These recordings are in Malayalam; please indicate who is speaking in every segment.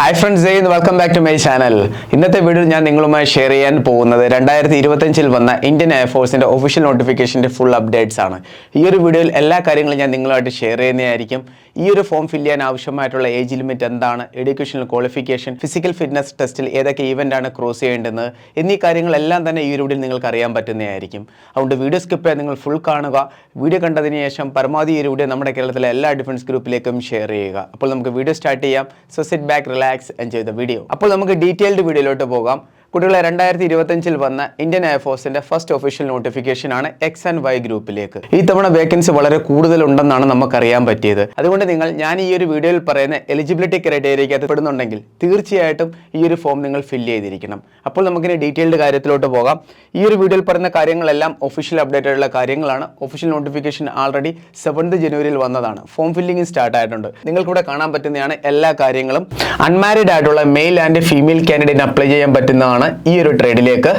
Speaker 1: Hi friends Jai welcome back to my channel ഇന്നത്തെ വീഡിയോ ഞാൻ നിങ്ങളുമായി ഷെയർ ചെയ്യാൻ പോകുന്നത് രണ്ടായിരത്തി ഇരുപത്തഞ്ചിൽ വന്ന ഇന്ത്യൻ എയർഫോഴ്സിന്റെ ഒഫീഷ്യൽ നോട്ടിഫിക്കേഷന്റെ ഫുൾ അപ്ഡേറ്റ്സ് ആണ്. ഈ ഒരു വീഡിയോയിൽ എല്ലാ കാര്യങ്ങളും ഞാൻ നിങ്ങളുമായിട്ട് ഷെയർ ചെയ്യുന്നതായിരിക്കും. ഈ ഒരു ഫോം ഫില്ല് ചെയ്യാൻ ആവശ്യമായിട്ടുള്ള ഏജ് ലിമിറ്റ് എന്താണ്? എഡ്യൂക്കേഷണൽ ക്വാളിഫിക്കേഷൻ ഫിസിക്കൽ ഫിറ്റ്നസ് ടെസ്റ്റിൽ ഏതൊക്കെ ആണ് ക്രോസ് ചെയ്യേണ്ടത്? എന്നീ കാര്യങ്ങളെല്ലാം തന്നെ ഈ വീഡിയോയിൽ നിങ്ങൾക്ക് അറിയാൻ പറ്റുന്നതായിരിക്കും. അതുകൊണ്ട് വീഡിയോ സ്കിപ്പ് ചെയ്യാൻ നിങ്ങൾ ഫുൾ കാണുക. വീഡിയോ കണ്ടതിന് ശേഷം പരമാവധി ഈ വീഡിയോ നമ്മുടെ കേരളത്തിലെ എല്ലാ ഡിഫൻസ് ഗ്രൂപ്പിലേക്കും ഷെയർ ചെയ്യുക. അപ്പോൾ നമുക്ക് വീഡിയോ സ്റ്റാർട്ട് ചെയ്യാം. So sit back relax enjoy the video അപ്പോൾ നമുക്ക് ഡീറ്റെയിൽഡ് വീഡിയോയിലോട്ട് പോകാം. കുട്ടികളെ രണ്ടായിരത്തി ഇരുപത്തഞ്ചിൽ വന്ന ഇന്ത്യൻ എയർഫോഴ്സിന്റെ ഫസ്റ്റ് ഒഫീഷ്യൽ നോട്ടിഫിക്കേഷൻ ആണ് എക്സ് ആൻഡ് വൈ ഗ്രൂപ്പിലേക്ക് ഈ തവണ വേക്കൻസി വളരെ കൂടുതലുണ്ടെന്നാണ് നമുക്കറിയാൻ പറ്റിയത്. അതുകൊണ്ട് നിങ്ങൾ ഞാൻ ഈ ഒരു വീഡിയോയിൽ പറയുന്ന എലിജിബിലിറ്റി ക്രൈറ്റീരിയയ്ക്ക് പെടുന്നുണ്ടെങ്കിൽ തീർച്ചയായിട്ടും ഈ ഒരു ഫോം നിങ്ങൾ ഫില്ല് ചെയ്തിരിക്കണം. അപ്പോൾ നമുക്കിനി ഡീറ്റെയിൽഡ് കാര്യത്തിലോട്ട് പോകാം. ഈ ഒരു വീഡിയോയിൽ പറയുന്ന കാര്യങ്ങളെല്ലാം ഒഫീഷ്യൽ അപ്ഡേറ്റ് ആയിട്ടുള്ള കാര്യങ്ങളാണ്. ഒഫീഷ്യൽ നോട്ടിഫിക്കേഷൻ ആൾറെഡി സെവൻത് ജനുവരിയിൽ വന്നതാണ്. ഫോം ഫില്ലിംഗ് സ്റ്റാർട്ട് ആയിട്ടുണ്ട്. നിങ്ങൾക്കിവിടെ കാണാൻ പറ്റുന്നതാണ് എല്ലാ കാര്യങ്ങളും. അൺമാരീഡ് ആയിട്ടുള്ള male and female candidate apply ചെയ്യാൻ പറ്റുന്നതാണ്. ഈ ഒരു ട്രേഡിലേക്ക്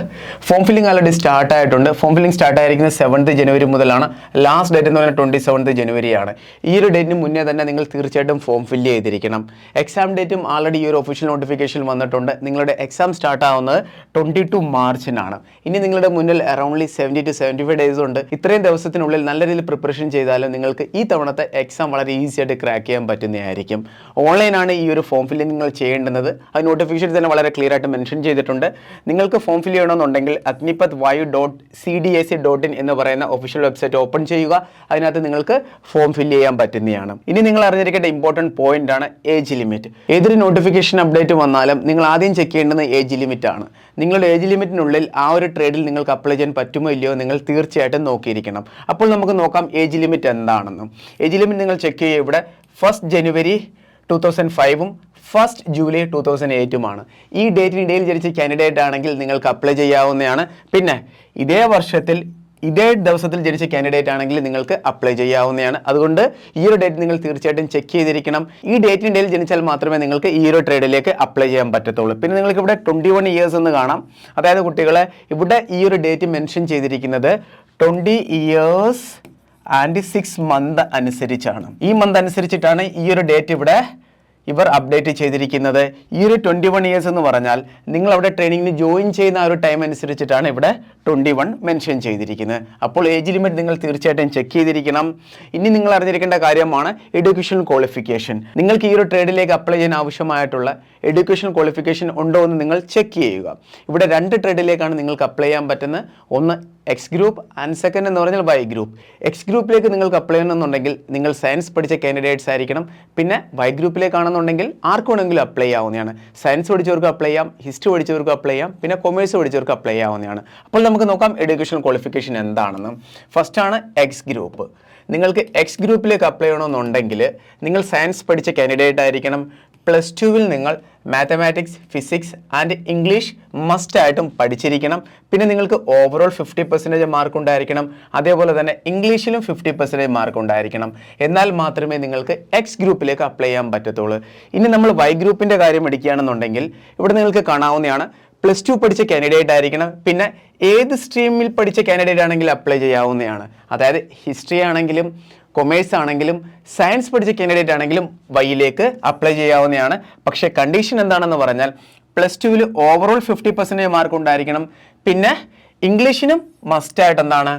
Speaker 1: ഫോം ഫില്ലിംഗ് ആൾറെഡി സ്റ്റാർട്ട് ആയിട്ടുണ്ട്. ഫോം ഫില്ലിംഗ് സ്റ്റാർട്ട് ആയിരിക്കുന്നത് സെവൻത് ജനുവരി മുതലാണ്. ലാസ്റ്റ് ഡേറ്റ് എന്ന് പറഞ്ഞാൽ ട്വന്റി സെവൻത് ജനുവരിയാണ് ഈ ഒരു ഡേറ്റിന് മുന്നേ തന്നെ നിങ്ങൾ തീർച്ചയായിട്ടും ഫോം ഫില്ല് ചെയ്തിരിക്കണം. എക്സാം ഡേറ്റും ആൾറെഡി ഈ ഒരു ഒഫീഷ്യൽ നോട്ടിഫിക്കേഷൻ വന്നിട്ടുണ്ട്. നിങ്ങളുടെ എക്സാം സ്റ്റാർട്ട് ആവുന്നത് ട്വന്റി ടു മാർച്ചിനാണ്. ഇനി നിങ്ങളുടെ മുന്നിൽ aroundly seventy two seventy five days ഉണ്ട്. ഇത്രയും ദിവസത്തിനുള്ളിൽ നല്ല രീതിയിൽ പ്രിപ്പറേഷൻ ചെയ്താലും നിങ്ങൾക്ക് ഈ തവണത്തെ എക്സാം വളരെ ഈസി ആയിട്ട് ക്രാക്ക് ചെയ്യാൻ പറ്റുന്നതായിരിക്കും. ഓൺലൈനാണ് ഈ ഒരു ഫോം ഫില്ലിംഗ് നിങ്ങൾ ചെയ്യേണ്ടുന്നത്. അത് നോട്ടിഫിക്കേഷൻ തന്നെ വളരെ ക്ലിയർ ആയിട്ട് മെൻഷൻ ചെയ്തിട്ടുണ്ട്. നിങ്ങൾക്ക് ഫോം ഫിൽ ചെയ്യണമെന്നുണ്ടെങ്കിൽ Agnipath Vayu dot C D A C dot in എന്ന് പറയുന്ന ഒഫീഷ്യൽ വെബ്സൈറ്റ് ഓപ്പൺ ചെയ്യുക. അതിനകത്ത് നിങ്ങൾക്ക് ഫോം ഫിൽ ചെയ്യാൻ പറ്റുന്നതാണ്. ഇനി നിങ്ങൾ അറിഞ്ഞിരിക്കേണ്ട ഇമ്പോർട്ടന്റ് പോയിന്റ് ആണ് ഏജ് ലിമിറ്റ് ഏതൊരു നോട്ടിഫിക്കേഷൻ അപ്ഡേറ്റ് വന്നാലും നിങ്ങൾ ആദ്യം ചെക്ക് ചെയ്യേണ്ടത് ഏജ് ലിമിറ്റ് ആണ്. നിങ്ങളുടെ ഏജ് ലിമിറ്റിനുള്ളിൽ ആ ഒരു ട്രേഡിൽ നിങ്ങൾക്ക് അപ്ലൈ ചെയ്യാൻ പറ്റുമോ ഇല്ലയോ നിങ്ങൾ തീർച്ചയായിട്ടും നോക്കിയിരിക്കണം. അപ്പോൾ നമുക്ക് നോക്കാം ഏജ് ലിമിറ്റ് എന്താണെന്നും. ഏജ് ലിമിറ്റ് നിങ്ങൾ ചെക്ക് ചെയ്യുക ഇവിടെ. ഫസ്റ്റ് ജനുവരി ടു തൗസൻഡ് ഫൈവും ഫസ്റ്റ് ജൂലൈ ടു തൗസൻഡ് എയ്റ്റുമാണ് ഈ ഡേറ്റിനിടയിൽ ജനിച്ച കാൻഡിഡേറ്റ് ആണെങ്കിൽ നിങ്ങൾക്ക് അപ്ലൈ ചെയ്യാവുന്നതാണ്. പിന്നെ ഇതേ വർഷത്തിൽ ഇതേ ദിവസത്തിൽ ജനിച്ച കാൻഡിഡേറ്റ് ആണെങ്കിൽ നിങ്ങൾക്ക് അപ്ലൈ ചെയ്യാവുന്നതാണ്. അതുകൊണ്ട് ഈ ഒരു ഡേറ്റ് നിങ്ങൾ തീർച്ചയായിട്ടും ചെക്ക് ചെയ്തിരിക്കണം. ഈ ഡേറ്റിന് ഡേറ്റിനിടയിൽ ജനിച്ചാൽ മാത്രമേ നിങ്ങൾക്ക് ഈ ഒരു ട്രേഡിലേക്ക് അപ്ലൈ ചെയ്യാൻ പറ്റത്തുള്ളൂ. പിന്നെ നിങ്ങൾക്ക് ഇവിടെ ട്വന്റി വൺ ഇയേഴ്സ് എന്ന് കാണാം. അതായത് കുട്ടികളെ ഇവിടെ ഈ ഒരു ഡേറ്റ് മെൻഷൻ ചെയ്തിരിക്കുന്നത് twenty years and six month അനുസരിച്ചാണ്. ഈ മന്ത് അനുസരിച്ചിട്ടാണ് ഈ ഒരു ഡേറ്റ് ഇവിടെ ഇവർ അപ്ഡേറ്റ് ചെയ്തിരിക്കുന്നത് ഈ ഒരു ട്വന്റി വൺ ഇയേഴ്സ് എന്ന് പറഞ്ഞാൽ നിങ്ങൾ അവിടെ ട്രെയിനിങ്ങിന് ജോയിൻ ചെയ്യുന്ന ആ ഒരു ടൈം അനുസരിച്ചിട്ടാണ് ഇവിടെ ട്വന്റി വൺ മെൻഷൻ ചെയ്തിരിക്കുന്നത്. അപ്പോൾ ഏജ് ലിമിറ്റ് നിങ്ങൾ തീർച്ചയായിട്ടും ചെക്ക് ചെയ്തിരിക്കണം. ഇനി നിങ്ങൾ അറിഞ്ഞിരിക്കേണ്ട കാര്യമാണ് എഡ്യൂക്കേഷൻ ക്വാളിഫിക്കേഷൻ നിങ്ങൾക്ക് ഈ ഒരു ട്രേഡിലേക്ക് അപ്ലൈ ചെയ്യാൻ ആവശ്യമായിട്ടുള്ള എഡ്യൂക്കേഷൻ ക്വാളിഫിക്കേഷൻ ഉണ്ടോ എന്ന് നിങ്ങൾ ചെക്ക് ചെയ്യുക. ഇവിടെ രണ്ട് ട്രേഡിലേക്കാണ് നിങ്ങൾക്ക് അപ്ലൈ ചെയ്യാൻ പറ്റുന്നത്. ഒന്ന് എക്സ് ഗ്രൂപ്പ് ആൻഡ് സെക്കൻഡ് എന്ന് പറഞ്ഞാൽ വൈ ഗ്രൂപ്പ് എക്സ് ഗ്രൂപ്പിലേക്ക് നിങ്ങൾക്ക് അപ്ലൈ ചെയ്യണമെന്നുണ്ടെങ്കിൽ നിങ്ങൾ സയൻസ് പഠിച്ച കാൻഡിഡേറ്റ്സ് ആയിരിക്കണം. പിന്നെ വൈ ഗ്രൂപ്പിലേക്കാണെന്നുണ്ടെങ്കിൽ ആർക്ക് വേണമെങ്കിലും അപ്ലൈ ചെയ്യാവുന്നതാണ്. സയൻസ് പഠിച്ചവർക്ക് അപ്ലൈ ചെയ്യാം ഹിസ്റ്ററി പഠിച്ചവർക്ക് അപ്ലൈ ചെയ്യാം പിന്നെ കൊമേഴ്സ് പഠിച്ചവർക്ക് അപ്ലൈ ചെയ്യാവുന്നതാണ്. അപ്പോൾ നമുക്ക് നോക്കാം എഡ്യൂക്കേഷൻ ക്വാളിഫിക്കേഷൻ എന്താണെന്ന്. ഫസ്റ്റ് ആണ് എക്സ് ഗ്രൂപ്പ് നിങ്ങൾക്ക് എക്സ് ഗ്രൂപ്പിലേക്ക് അപ്ലൈ ചെയ്യണമെന്നുണ്ടെങ്കിൽ നിങ്ങൾ സയൻസ് പഠിച്ച കാൻഡിഡേറ്റ് ആയിരിക്കണം. പ്ലസ് ടുവിൽ നിങ്ങൾ മാത്തമാറ്റിക്സ് ഫിസിക്സ് ആൻഡ് ഇംഗ്ലീഷ് മസ്റ്റായിട്ടും പഠിച്ചിരിക്കണം. പിന്നെ നിങ്ങൾക്ക് ഓവറോൾ ഫിഫ്റ്റി പെർസെന്റേജ് മാർക്ക് ഉണ്ടായിരിക്കണം. അതേപോലെ തന്നെ ഇംഗ്ലീഷിലും ഫിഫ്റ്റി പെർസെന്റേജ് മാർക്ക് ഉണ്ടായിരിക്കണം. എന്നാൽ മാത്രമേ നിങ്ങൾക്ക് എക്സ് ഗ്രൂപ്പിലേക്ക് അപ്ലൈ ചെയ്യാൻ പറ്റത്തുള്ളൂ. ഇനി നമ്മൾ വൈ ഗ്രൂപ്പിന്റെ കാര്യം എടുക്കുകയാണെന്നുണ്ടെങ്കിൽ ഇവിടെ നിങ്ങൾക്ക് കാണാവുന്നതാണ്. പ്ലസ് ടു പഠിച്ച കാൻഡിഡേറ്റ് ആയിരിക്കണം. പിന്നെ ഏത് സ്ട്രീമിൽ പഠിച്ച കാൻഡിഡേറ്റ് ആണെങ്കിലും അപ്ലൈ ചെയ്യാവുന്നതാണ്. അതായത് ഹിസ്റ്ററി ആണെങ്കിലും കൊമേഴ്സ് ആണെങ്കിലും സയൻസ് പഠിച്ച കാൻഡിഡേറ്റ് ആണെങ്കിലും വൈയിലേക്ക് അപ്ലൈ ചെയ്യാവുന്നതാണ്. പക്ഷേ കണ്ടീഷൻ എന്താണെന്ന് പറഞ്ഞാൽ പ്ലസ് ടുവിൽ ഓവറോൾ ഫിഫ്റ്റി പെർസെന്റേജ് മാർക്ക് ഉണ്ടായിരിക്കണം. പിന്നെ ഇംഗ്ലീഷിനും മസ്റ്റായിട്ട് എന്താണ്?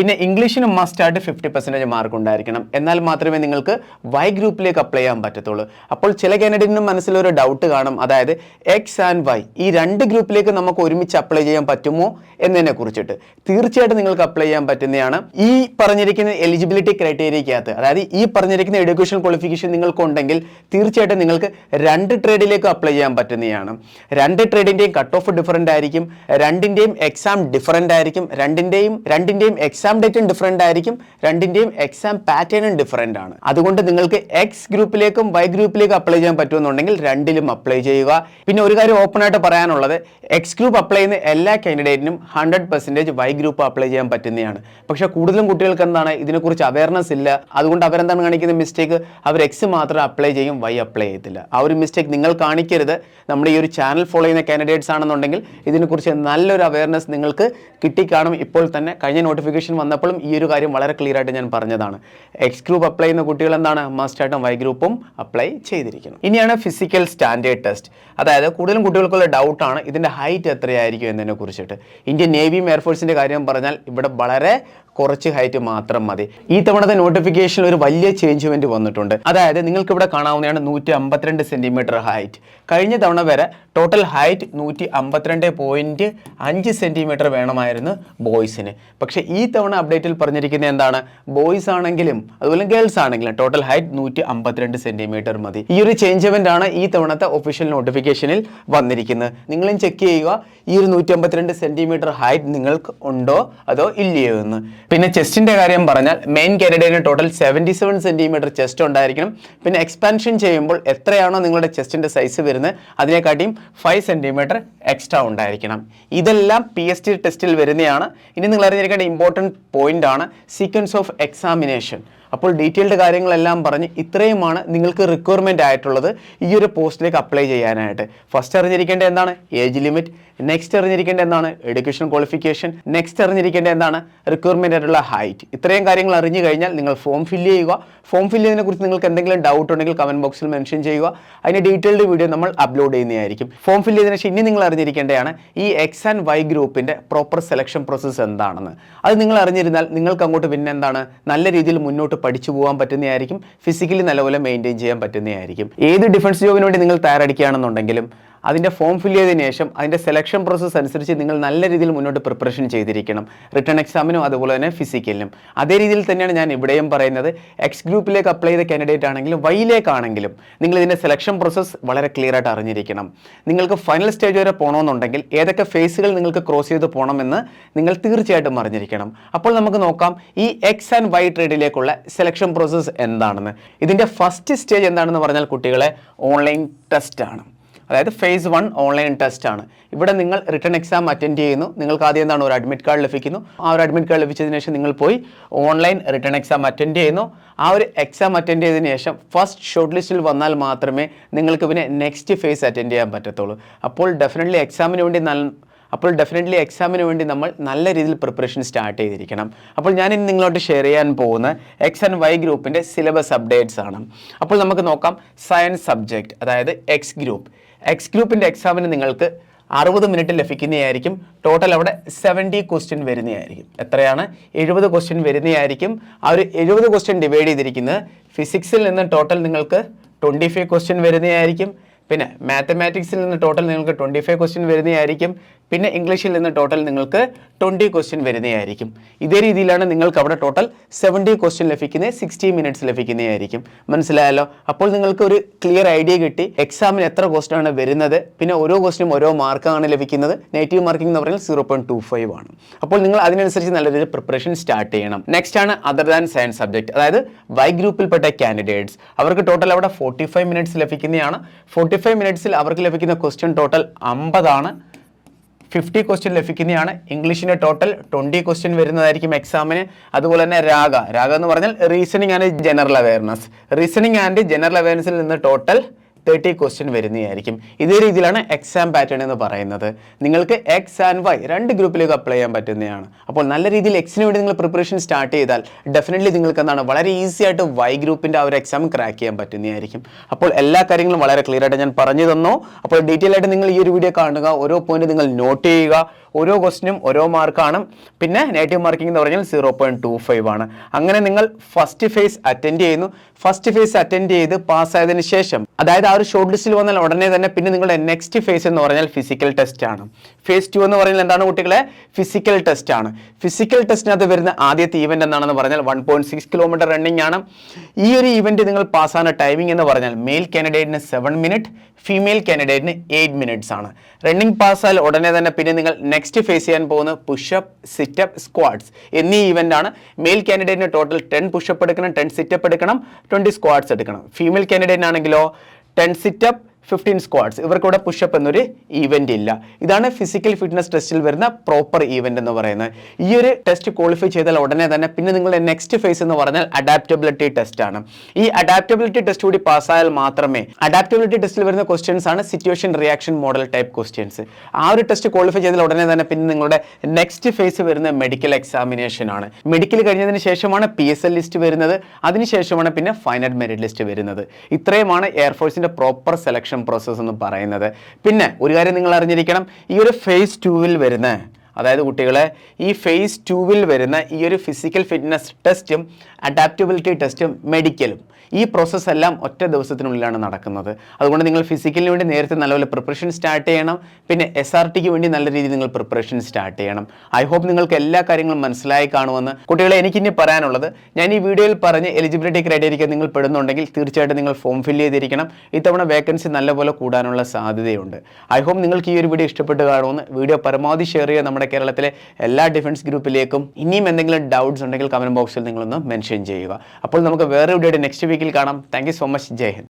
Speaker 1: പിന്നെ മസ്റ്റ് മസ്റ്റായിട്ട് ഫിഫ്റ്റി പെർസെന്റേജ് മാർക്ക് ഉണ്ടായിരിക്കണം. എന്നാൽ മാത്രമേ നിങ്ങൾക്ക് വൈ ഗ്രൂപ്പിലേക്ക് അപ്ലൈ ചെയ്യാൻ പറ്റത്തുള്ളൂ. അപ്പോൾ ചില കാൻഡിഡേറ്റിനും മനസ്സിലൊരു ഡൗട്ട് കാണും. അതായത് എക്സ് ആൻഡ് വൈ ഈ രണ്ട് ഗ്രൂപ്പിലേക്ക് നമുക്ക് ഒരുമിച്ച് അപ്ലൈ ചെയ്യാൻ പറ്റുമോ എന്നതിനെ കുറിച്ചിട്ട്. തീർച്ചയായിട്ടും നിങ്ങൾക്ക് അപ്ലൈ ചെയ്യാൻ പറ്റുന്നതാണ്. ഈ പറഞ്ഞിരിക്കുന്ന എലിജിബിലിറ്റി ക്രൈറ്റീരിയക്കകത്ത് അതായത് ഈ പറഞ്ഞിരിക്കുന്ന എഡ്യൂക്കേഷൻ ക്വാളിഫിക്കേഷൻ നിങ്ങൾക്ക് ഉണ്ടെങ്കിൽ തീർച്ചയായിട്ടും നിങ്ങൾക്ക് രണ്ട് ട്രേഡിലേക്ക് അപ്ലൈ ചെയ്യാൻ പറ്റുന്നതാണ്. രണ്ട് ട്രേഡിന്റെയും കട്ട് ഓഫ് ഡിഫറന്റ് ആയിരിക്കും. രണ്ടിന്റെയും എക്സാം ഡിഫറന്റ് ആയിരിക്കും. രണ്ടിന്റെയും രണ്ടിന്റെയും എക്സാം ഡേറ്റും ഡിഫറെന്റ് ആയിരിക്കും. രണ്ടിന്റെയും എക്സാം പാറ്റേണും ഡിഫറെന്റ് ആണ്. അതുകൊണ്ട് നിങ്ങൾക്ക് എക്സ് ഗ്രൂപ്പിലേക്കും വൈ ഗ്രൂപ്പിലേക്കും അപ്ലൈ ചെയ്യാൻ പറ്റുമെന്നുണ്ടെങ്കിൽ രണ്ടിലും അപ്ലൈ ചെയ്യുക. പിന്നെ ഒരു കാര്യം ഓപ്പൺ ആയിട്ട് പറയാനുള്ളത്. എക്സ് ഗ്രൂപ്പ് അപ്ലൈ ചെയ്യുന്ന എല്ലാ കാൻഡിഡേറ്റിനും hundred percentage Y group apply ചെയ്യാൻ പറ്റുന്നതാണ്. പക്ഷെ കൂടുതലും കുട്ടികൾക്ക് എന്താണ്? ഇതിനെക്കുറിച്ച് അവയർനെസ് ഇല്ല. അതുകൊണ്ട് അവരെന്താണ് കാണിക്കുന്ന മിസ്റ്റേക്ക് അവർ എക്സ് മാത്രം അപ്ലൈ ചെയ്യും വൈ അപ്ലൈ ചെയ്യത്തില്ല. ആ ഒരു മിസ്റ്റേക്ക് നിങ്ങൾ കാണിക്കരുത്. നമ്മുടെ ഈ ഒരു ചാനൽ ഫോളോ ചെയ്യുന്ന കാൻഡിഡേറ്റ്സ് ആണെന്നുണ്ടെങ്കിൽ ഇതിനെക്കുറിച്ച് നല്ലൊരു അവയർനെസ് നിങ്ങൾക്ക് കിട്ടിക്കാണും ഇപ്പോൾ തന്നെ. കഴിഞ്ഞ നോട്ടിഫിക്കേഷൻ നോട്ടിഫിക്കേഷൻ വന്നപ്പോഴും ഈ ഒരു കാര്യം വളരെ ക്ലിയർ ആയിട്ട് ഞാൻ പറഞ്ഞതാണ്. എക്സ് ഗ്രൂപ്പ് അപ്ലൈ ചെയ്യുന്ന കുട്ടികൾ എന്താണ്? മസ്റ്റായിട്ടും വൈ ഗ്രൂപ്പും അപ്ലൈ ചെയ്തിരിക്കണം ഇനിയാണ് ഫിസിക്കൽ സ്റ്റാൻഡേർഡ് ടെസ്റ്റ് അതായത് കൂടുതലും കുട്ടികൾക്കുള്ള ഡൗട്ടാണ് ഇതിന്റെ ഹൈറ്റ് എത്രയായിരിക്കും എന്നതിനെ കുറിച്ചിട്ട് ഇന്ത്യൻ നേവിയും എയർഫോഴ്സിന്റെ കാര്യം പറഞ്ഞാൽ ഇവിടെ വളരെ കുറച്ച് ഹൈറ്റ് മാത്രം മതി. ഈ തവണത്തെ നോട്ടിഫിക്കേഷനിൽ ഒരു വലിയ ചേഞ്ച്മെന്റ് വന്നിട്ടുണ്ട്. അതായത് നിങ്ങൾക്ക് ഇവിടെ കാണാവുന്നതാണ് നൂറ്റി അമ്പത്തിരണ്ട് സെന്റിമീറ്റർ ഹൈറ്റ് കഴിഞ്ഞ തവണ വരെ ടോട്ടൽ ഹൈറ്റ് നൂറ്റി അമ്പത്തിരണ്ട് പോയിന്റ് അഞ്ച് സെന്റിമീറ്റർ വേണമായിരുന്നു ബോയ്സിന് പക്ഷേ ഈ തവണ അപ്ഡേറ്റിൽ പറഞ്ഞിരിക്കുന്നത് എന്താണ്? ബോയ്സ് ആണെങ്കിലും അതുപോലെ ഗേൾസ് ആണെങ്കിലും ടോട്ടൽ ഹൈറ്റ് നൂറ്റി അമ്പത്തിരണ്ട് സെന്റിമീറ്റർ മതി. ഈ ഒരു ചേഞ്ച്മെന്റ് ആണ് ഈ തവണത്തെ ഒഫീഷ്യൽ നോട്ടിഫിക്കേഷനിൽ വന്നിരിക്കുന്നത്. നിങ്ങളും ചെക്ക് ചെയ്യുക. ഈ ഒരു നൂറ്റി അമ്പത്തിരണ്ട് സെന്റിമീറ്റർ ഹൈറ്റ് നിങ്ങൾക്ക് ഉണ്ടോ? അതോ ഇല്ലയോ എന്ന്. പിന്നെ ചെസ്റ്റിന്റെ കാര്യം പറഞ്ഞാൽ main കാൻഡിഡേറ്റിന് total seventy seven centimetre chest ഉണ്ടായിരിക്കണം. പിന്നെ എക്സ്പാൻഷൻ ചെയ്യുമ്പോൾ എത്രയാണോ നിങ്ങളുടെ ചെസ്റ്റിന്റെ സൈസ് വരുന്നത് അതിനെക്കാട്ടിയും ഫൈവ് സെന്റിമീറ്റർ എക്സ്ട്രാ ഉണ്ടായിരിക്കണം. ഇതെല്ലാം പി എസ് ടി ടെസ്റ്റിൽ വരുന്നതാണ്. ഇനി നിങ്ങൾ അറിഞ്ഞിരിക്കേണ്ട ഇമ്പോർട്ടന്റ് പോയിന്റ് ആണ് സീക്വൻസ് ഓഫ് എക്സാമിനേഷൻ അപ്പോൾ ഡീറ്റെയിൽഡ് കാര്യങ്ങളെല്ലാം പറഞ്ഞ് ഇത്രയുമാണ് നിങ്ങൾക്ക് റിക്വയർമെന്റ് ആയിട്ടുള്ളത് ഈ ഒരു പോസ്റ്റിലേക്ക് അപ്ലൈ ചെയ്യാനായിട്ട്. ഫസ്റ്റ് അറിഞ്ഞിരിക്കേണ്ട എന്താണ്? ഏജ് ലിമിറ്റ് നെക്സ്റ്റ് അറിഞ്ഞിരിക്കേണ്ട എന്താണ്? എഡ്യൂക്കേഷൻ ക്വാളിഫിക്കേഷൻ നെക്സ്റ്റ് അറിഞ്ഞിരിക്കേണ്ട എന്താണ്? റിക്വയർമെന്റ് ആയിട്ടുള്ള ഹൈറ്റ് ഇത്രയും കാര്യങ്ങൾ അറിഞ്ഞു കഴിഞ്ഞാൽ നിങ്ങൾ ഫോം ഫില്ല് ചെയ്യുക. ഫോം ഫില്ല് ചെയ്യുന്നതിനെ കുറിച്ച് നിങ്ങൾക്ക് എന്തെങ്കിലും ഡൗട്ട് ഉണ്ടെങ്കിൽ കമന്റ് ബോക്സിൽ മെൻഷൻ ചെയ്യുക. അതിന് ഡീറ്റെയിൽഡ് വീഡിയോ നമ്മൾ അപ്ലോഡ് ചെയ്യുന്നതായിരിക്കും. ഫോം ഫില്ല് ചെയ്തതിനു ശേഷം ഇനി നിങ്ങൾ അറിഞ്ഞിരിക്കേണ്ടതാണ് ഈ എക്സ് ആൻഡ് വൈ ഗ്രൂപ്പിന്റെ പ്രോപ്പർ സെലക്ഷൻ പ്രോസസ്സ് എന്താണെന്ന്. അത് നിങ്ങൾ അറിഞ്ഞിരുന്നാൽ നിങ്ങൾക്ക് അങ്ങോട്ട് പിന്നെ എന്താണ്? നല്ല രീതിയിൽ മുന്നോട്ട് പഠിച്ചു പോകാൻ പറ്റുന്നതായിരിക്കും ഫിസിക്കലി നല്ലപോലെ മെയിന്റെയിൻ ചെയ്യാൻ പറ്റുന്നതായിരിക്കും. ഏത് ഡിഫൻസ് ജോബിന് വേണ്ടി നിങ്ങൾ തയ്യാറെടുക്കുകയാണെന്നുണ്ടെങ്കിലും അതിന്റെ ഫോം ഫില്ല് ചെയ്തതിന് ശേഷം അതിന്റെ സെലക്ഷൻ പ്രോസസ്സ് അനുസരിച്ച് നിങ്ങൾ നല്ല രീതിയിൽ മുന്നോട്ട് പ്രിപ്പറേഷൻ ചെയ്തിരിക്കണം. റിട്ടേൺ എക്സാമിനും അതുപോലെ തന്നെ ഫിസിക്കലിനും അതേ രീതിയിൽ തന്നെയാണ് ഞാൻ ഇവിടെയും പറയുന്നത്. എക്സ് ഗ്രൂപ്പിലേക്ക് അപ്ലൈ ചെയ്ത കാൻഡിഡേറ്റ് ആണെങ്കിലും വൈയിലേക്കാണെങ്കിലും നിങ്ങൾ ഇതിന്റെ സെലക്ഷൻ പ്രോസസ്സ് വളരെ ക്ലിയർ ആയിട്ട് അറിഞ്ഞിരിക്കണം. നിങ്ങൾക്ക് ഫൈനൽ സ്റ്റേജ് വരെ പോകണമെന്നുണ്ടെങ്കിൽ ഏതൊക്കെ ഫേസുകൾ നിങ്ങൾക്ക് ക്രോസ് ചെയ്ത് പോകണമെന്ന് നിങ്ങൾ തീർച്ചയായിട്ടും അറിഞ്ഞിരിക്കണം. അപ്പോൾ നമുക്ക് നോക്കാം ഈ എക്സ് ആൻഡ് വൈ ട്രേഡിലേക്കുള്ള സെലക്ഷൻ പ്രോസസ്സ് എന്താണെന്ന്. ഇതിന്റെ ഫസ്റ്റ് സ്റ്റേജ് എന്താണെന്ന് പറഞ്ഞാൽ കുട്ടികളെ ഓൺലൈൻ ടെസ്റ്റ് ആണ്. അതായത് ഫേസ് വൺ ഓൺലൈൻ ടെസ്റ്റ് ആണ്. ഇവിടെ നിങ്ങൾ റിട്ടേൺ എക്സാം അറ്റൻഡ് ചെയ്യുന്നു. നിങ്ങൾക്ക് ആദ്യം എന്താണ് ഒരു അഡ്മിറ്റ് കാർഡ് ലഭിക്കുന്നു. ആ ഒരു അഡ്മിറ്റ് കാർഡ് ലഭിച്ചതിന് ശേഷം നിങ്ങൾ പോയി ഓൺലൈൻ റിട്ടേൺ എക്സാം അറ്റൻഡ് ചെയ്യുന്നു. ആ ഒരു എക്സാം അറ്റൻഡ് ചെയ്തതിന് ശേഷം ഫസ്റ്റ് ഷോർട്ട് ലിസ്റ്റിൽ വന്നാൽ മാത്രമേ നിങ്ങൾക്ക് പിന്നെ നെക്സ്റ്റ് ഫേസ് അറ്റൻഡ് ചെയ്യാൻ പറ്റത്തുള്ളൂ. അപ്പോൾ ഡെഫിനറ്റ്ലി എക്സാമിന് വേണ്ടി നല്ല അപ്പോൾ ഡെഫിനറ്റ്ലി എക്സാമിന് വേണ്ടി നമ്മൾ നല്ല രീതിയിൽ പ്രിപ്പറേഷൻ സ്റ്റാർട്ട് ചെയ്തിരിക്കണം. അപ്പോൾ ഞാൻ ഇന്ന് നിങ്ങളോട്ട് ഷെയർ ചെയ്യാൻ പോകുന്ന എക്സ് ആൻഡ് വൈ ഗ്രൂപ്പിന്റെ സിലബസ് അപ്ഡേറ്റ്സ് ആണ്. അപ്പോൾ നമുക്ക് നോക്കാം സയൻസ് സബ്ജക്റ്റ് അതായത് എക്സ് ഗ്രൂപ്പ് എക്സ് ഗ്രൂപ്പിന്റെ എക്സാമിന് നിങ്ങൾക്ക് അറുപത് മിനിറ്റ് ലഭിക്കുന്നതായിരിക്കും. ടോട്ടൽ അവിടെ സെവന്റി ക്വസ്റ്റ്യൻ വരുന്നതായിരിക്കും. എത്രയാണ്? എഴുപത് ക്വസ്റ്റ്യൻ വരുന്നതായിരിക്കും. ആ ഒരു എഴുപത് ക്വസ്റ്റ്യൻ ഡിവൈഡ് ചെയ്തിരിക്കുന്നത് ഫിസിക്സിൽ നിന്ന് ടോട്ടൽ നിങ്ങൾക്ക് ട്വന്റി ഫൈവ് ക്വസ്റ്റ്യൻ വരുന്നതായിരിക്കും. പിന്നെ മാത്തമാറ്റിക്സിൽ നിന്ന് ടോട്ടൽ നിങ്ങൾക്ക് ട്വന്റി ഫൈവ് ക്വസ്റ്റ്യൻ വരുന്നതായിരിക്കും. പിന്നെ ഇംഗ്ലീഷിൽ നിന്ന് ടോട്ടൽ നിങ്ങൾക്ക് ട്വന്റി ക്വസ്റ്റ്യൻ വരുന്നതായിരിക്കും. ഇതേ രീതിയിലാണ് നിങ്ങൾക്ക് അവിടെ ടോട്ടൽ സെവന്റി ക്വസ്റ്റ്യൻ ലഭിക്കുന്നത് സിക്സ്റ്റി മിനിറ്റ്സ് ലഭിക്കുന്നതായിരിക്കും. മനസ്സിലായല്ലോ? അപ്പോൾ നിങ്ങൾക്ക് ഒരു ക്ലിയർ ഐഡിയ കിട്ടി. എക്സാമിന് എത്ര ക്വസ്റ്റ്യൻ ആണ് വരുന്നത്? പിന്നെ ഓരോ ക്വസ്റ്റ്യനും ഓരോ മാർക്കാണ് ലഭിക്കുന്നത്. നെഗറ്റീവ് മാർക്കിംഗ് എന്ന് പറയുന്നത് സീറോ പോയിന്റ് ടു ഫൈവ് ആണ്. അപ്പോൾ നിങ്ങൾ അതിനനുസരിച്ച് നല്ല രീതിയിൽ പ്രിപ്പറേഷൻ സ്റ്റാർട്ട് ചെയ്യണം. നെക്സ്റ്റ് ആണ് അതർ ദാൻ സയൻസ് സബ്ജക്ട് അതായത് വൈ ഗ്രൂപ്പിൽപ്പെട്ട കാൻഡിഡേറ്റ്സ് അവർക്ക് ടോട്ടൽ അവിടെ ഫോർട്ടി ഫൈവ് മിനിറ്റ്സ് ലഭിക്കുന്നതാണ്. ഫോർട്ടി ഫൈവ് മിനിറ്റ്സിൽ അവർക്ക് ലഭിക്കുന്ന ക്വസ്റ്റ്യൻ ടോട്ടൽ അമ്പതാണ്. ഫിഫ്റ്റി ക്വസ്റ്റ്യൻ ലഭിക്കുന്നതാണ്. ഇംഗ്ലീഷിന്റെ ടോട്ടൽ ട്വന്റി ക്വസ്റ്റ്യൻ വരുന്നതായിരിക്കും എക്സാമിന് അതുപോലെ തന്നെ രാഗ. രാഗ എന്ന് പറഞ്ഞാൽ reasoning and general awareness reasoning and general അവയർനെസ്സിൽ നിന്ന് ടോട്ടൽ തേർട്ടി ക്വസ്റ്റ്യൻ വരുന്നതായിരിക്കും. ഇതേ രീതിയിലാണ് എക്സാം പാറ്റേൺ എന്ന് പറയുന്നത്. നിങ്ങൾക്ക് എക്സ് ആൻഡ് വൈ രണ്ട് ഗ്രൂപ്പിലേക്ക് അപ്ലൈ ചെയ്യാൻ പറ്റുന്നതാണ്. അപ്പോൾ നല്ല രീതിയിൽ എക്സിന് വേണ്ടി നിങ്ങൾ പ്രിപ്പറേഷൻ സ്റ്റാർട്ട് ചെയ്താൽ ഡെഫിനറ്റ്ലി നിങ്ങൾക്ക് എന്താണ് വളരെ ഈസി ആയിട്ട് വൈ ഗ്രൂപ്പിന്റെ ആ ഒരു എക്സാം ക്രാക്ക് ചെയ്യാൻ പറ്റുന്നതായിരിക്കും. അപ്പോൾ എല്ലാ കാര്യങ്ങളും വളരെ ക്ലിയർ ആയിട്ട് ഞാൻ പറഞ്ഞു തന്നു. അപ്പോൾ ഡീറ്റെയിൽ ആയിട്ട് നിങ്ങൾ ഈ ഒരു വീഡിയോ കാണുക. ഓരോ പോയിന്റ് നിങ്ങൾ നോട്ട് ചെയ്യുക. ഓരോ ക്വസ്റ്റിനും ഓരോ മാർക്കാണ് പിന്നെ നെഗറ്റീവ് മാർക്കിംഗ് എന്ന് പറഞ്ഞാൽ സീറോ പോയിന്റ് ടു ഫൈവ് ആണ്. അങ്ങനെ നിങ്ങൾ ഫസ്റ്റ് ഫേസ് അറ്റൻഡ് ചെയ്യുന്നു. ഫസ്റ്റ് ഫേസ് അറ്റൻഡ് ചെയ്ത് പാസ്സായതിനു ശേഷം അതായത് ആ ഒരു ഷോർട്ട് ലിസ്റ്റിൽ വന്നാൽ ഉടനെ തന്നെ പിന്നെ നിങ്ങളുടെ നെക്സ്റ്റ് ഫേസ് എന്ന് പറഞ്ഞാൽ ഫിസിക്കൽ ടെസ്റ്റ് ആണ്. ഫേസ് ടു എന്ന് പറയുന്നത് എന്താണ് കുട്ടികളെ? ഫിസിക്കൽ ടെസ്റ്റ് ആണ്. ഫിസിക്കൽ ടെസ്റ്റിനകത്ത് വരുന്ന ആദ്യത്തെ ഇവന്റ് എന്താണെന്ന് പറഞ്ഞാൽ one point six kilometre running ആണ്. ഈ ഒരു ഇവന്റ് നിങ്ങൾ പാസ്സാകുന്ന ടൈമിംഗ് എന്ന് പറഞ്ഞാൽ മെയിൽ കാൻഡിഡേറ്റിന് സെവൻ മിനിറ്റ് ഫീമെയിൽ കാൻഡിഡേറ്റിന് എയ്റ്റ് മിനിറ്റ്സ് ആണ്. റണ്ണിംഗ് പാസ്സാൽ ഉടനെ തന്നെ പിന്നെ നിങ്ങൾ നെക്സ്റ്റ് ഫേസ് ചെയ്യാൻ പോകുന്ന പുഷപ്പ് സിറ്റപ്പ് സ്ക്വാഡ്സ് എന്നീ ഇവന്റ് ആണ്. മെയിൽ കാൻഡിഡേറ്റിന് ടോട്ടൽ ടെൻ പുഷപ്പ് എടുക്കണം ടെൻ സിറ്റപ്പ് എടുക്കണം ട്വന്റി സ്ക്വാഡ്സ് എടുക്കണം. ഫീമെയിൽ കാൻഡിഡേറ്റിനാണെങ്കിലോ 10 sit up. ഫിഫ്റ്റീൻ സ്ക്വാഡ്സ് ഇവർക്കിവിടെ പുഷപ്പ് എന്നൊരു ഈവന്റ് ഇല്ല. ഇതാണ് ഫിസിക്കൽ ഫിറ്റ്നസ് ടെസ്റ്റിൽ വരുന്ന പ്രോപ്പർ ഈവന്റ് എന്ന് പറയുന്നത്. ഈ ഒരു ടെസ്റ്റ് ക്വാളിഫൈ ചെയ്താൽ ഉടനെ തന്നെ പിന്നെ നിങ്ങളുടെ നെക്സ്റ്റ് ഫേസ് എന്ന് പറഞ്ഞാൽ അഡാപ്റ്റബിലിറ്റി ടെസ്റ്റ് ആണ്. ഈ അഡാപ്റ്റബിലിറ്റി ടെസ്റ്റ് കൂടി പാസ്സായാൽ മാത്രമേ അഡാപ്റ്റബിലിറ്റി ടെസ്റ്റിൽ വരുന്ന ക്വസ്റ്റ്യൻസ് ആണ് situation reaction model type questions ആ ഒരു ടെസ്റ്റ് ക്വാളിഫൈ ചെയ്താൽ ഉടനെ തന്നെ പിന്നെ നിങ്ങളുടെ നെക്സ്റ്റ് ഫേസ് വരുന്ന മെഡിക്കൽ എക്സാമിനേഷൻ ആണ്. മെഡിക്കൽ കഴിഞ്ഞതിന് ശേഷമാണ് പി എസ് എൽ ലിസ്റ്റ് വരുന്നത്. അതിനുശേഷമാണ് പിന്നെ ഫൈനൽ മെറിറ്റ് ലിസ്റ്റ് വരുന്നത്. ഇത്രയുമാണ് എയർഫോഴ്സിന്റെ പ്രോപ്പർ സെലക്ഷൻ പ്രോസസ്സ് എന്ന് പറയുന്നത്. പിന്നെ ഒരു കാര്യം നിങ്ങൾ അറിഞ്ഞിരിക്കണം ഈ ഒരു ഫേസ് ടൂവിൽ വരുന്ന അതായത് കുട്ടികളെ ഈ ഫേസ് ടൂവിൽ വരുന്ന ഈ ഒരു ഫിസിക്കൽ ഫിറ്റ്നസ് ടെസ്റ്റും അഡാപ്റ്റബിലിറ്റി ടെസ്റ്റും മെഡിക്കലും ഈ പ്രോസസ്സ് എല്ലാം ഒറ്റ ദിവസത്തിനുള്ളിലാണ് നടക്കുന്നത്. അതുകൊണ്ട് നിങ്ങൾ ഫിസിക്കലിന് വേണ്ടി നേരത്തെ നല്ലപോലെ പ്രിപ്പറേഷൻ സ്റ്റാർട്ട് ചെയ്യണം. പിന്നെ എസ് ആർ ടിക്ക് വേണ്ടി നല്ല രീതിയിൽ നിങ്ങൾ പ്രിപ്പറേഷൻ സ്റ്റാർട്ട് ചെയ്യണം. ഐ ഹോപ്പ് നിങ്ങൾക്ക് എല്ലാ കാര്യങ്ങളും മനസ്സിലായി കാണുമെന്ന് കുട്ടികളെ എനിക്കിനി പറയാനുള്ളത്. ഞാൻ ഈ വീഡിയോയിൽ പറഞ്ഞ് എലിജിബിലിറ്റി ക്രൈറ്റീരിയ നിങ്ങൾ പെടുന്നുണ്ടെങ്കിൽ തീർച്ചയായിട്ടും നിങ്ങൾ ഫോം ഫില്ല് ചെയ്തിരിക്കണം. ഇത്തവണ വേക്കൻസി നല്ലപോലെ കൂടാനുള്ള സാധ്യതയുണ്ട്. ഐ ഹോപ്പ് നിങ്ങൾക്ക് ഈ ഒരു വീഡിയോ ഇഷ്ടപ്പെട്ട് കാണുമെന്ന് വീഡിയോ പരമാവധി ഷെയർ ചെയ്യുക. നമ്മുടെ കേരളത്തിലെ എല്ലാ ഡിഫൻസ് ഗ്രൂപ്പിലേക്കും ഇനിയും എന്തെങ്കിലും ഡൗട്ട്സ് ഉണ്ടെങ്കിൽ കമന്റ് ബോക്സിൽ നിങ്ങളൊന്ന് മെൻഷൻ ചെയ്യുക. അപ്പോൾ നമുക്ക് വേറെ വീഡിയോയുടെ നെക്സ്റ്റ് വീക്കിൽ കാണാം. Thank so much Jai Hind.